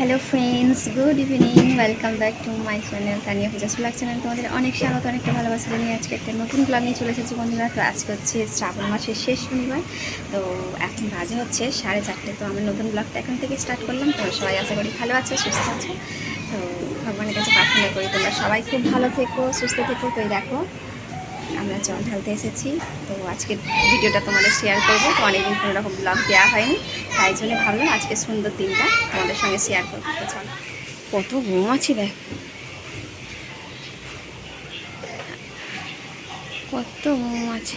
Hello friends good evening welcome back to my channel Tania Fiza's vlog channel তোমাদের অনেক স্বাগত, অনেকটা ভালোবাসা জানিয়ে আজকে একটা নতুন ব্লগ নিয়ে চলে এসেছি বন্ধুরা। তো আজকে হচ্ছে শ্রাবণ মাসের শেষ শনিবার। তো এখন বাজে হচ্ছে সাড়ে চারটে। তো আমি নতুন ব্লগটা এখন থেকে স্টার্ট করলাম। তো সবাই আশা করি ভালো আছে, সুস্থ আছে। তো ভগবানের কাছে প্রার্থনা করি তোমরা সবাই খুব ভালো থেকো, সুস্থ থেকো। তো এই দেখো আমরা জল ঢালতে এসেছি। তো আজকে ভিডিওটা তোমাদের শেয়ার করব। তো অনেকদিন কোনো রকম ব্লগ দেওয়া হয়নি। তাই জন্য ভাবলাম আজকে সুন্দর দিনটা তোমাদের সঙ্গে শেয়ার করব। তো চল। কত ঘুম আছি দেখ। কত ঘুম আছে।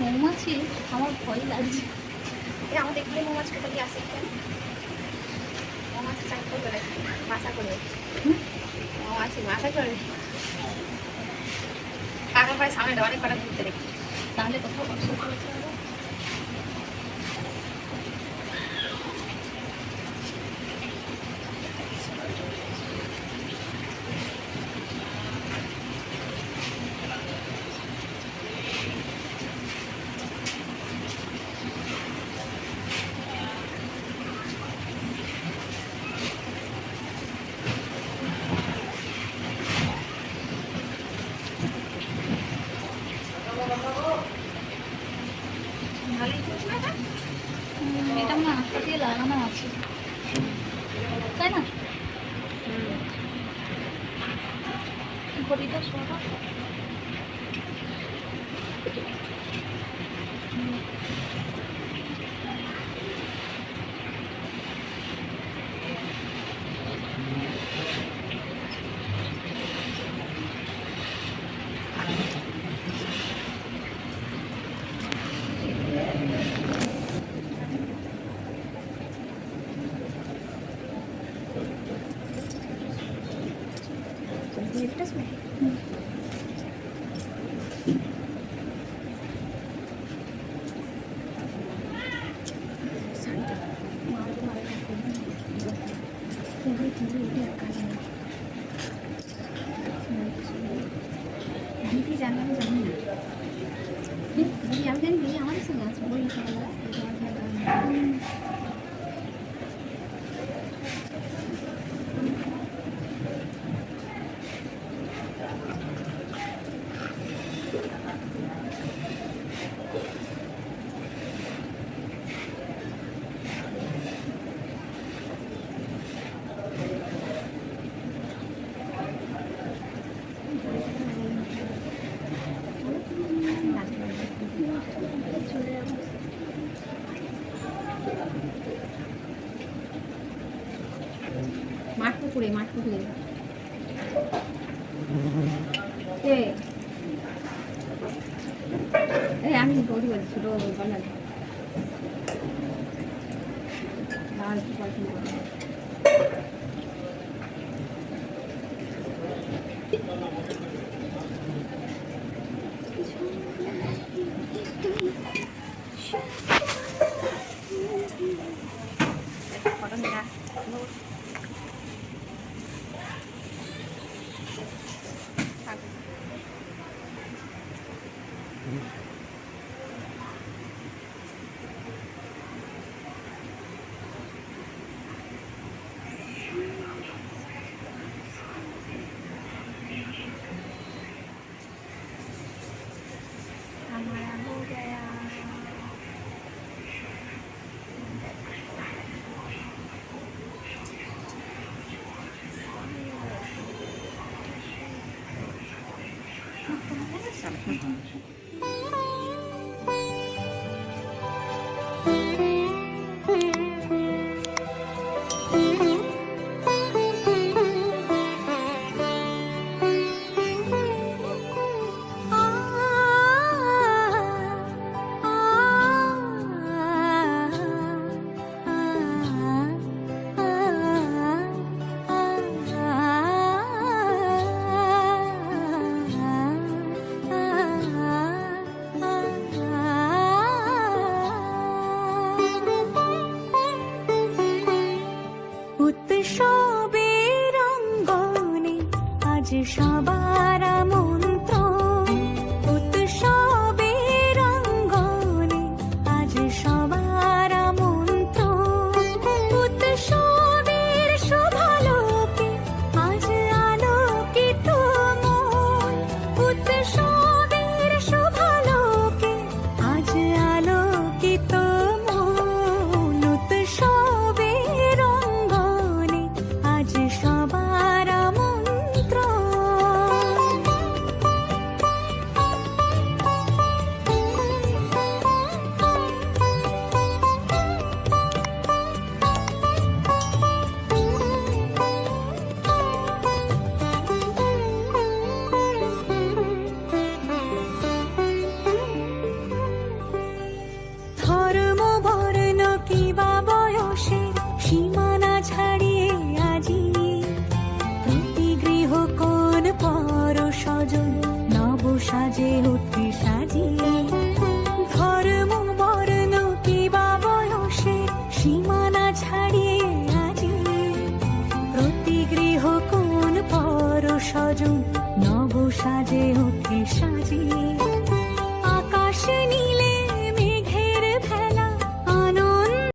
মৌমাছি, আমার ভয় লাগছে। আমাদের এখানে মৌমাছি কোথায় আসে মৌমাছি চাই করে। মাথা করবে মৌমাছি মাথা করে। কাকা ভাই সামনে অনেক কটা ঘুরতে দেখি। তাহলে কোথাও ঘড়িটা শোনা। জানে আমি জানি না পুকুরে মাঠ পুকুরে। এই আমি গৌরী বলছি ছোটো বলাল আর কি हमारा আজ সবার ছাড়িয়ে আজি। প্রতি গৃহ কোন পর সজন নব সাজে ওকে সাজিয়ে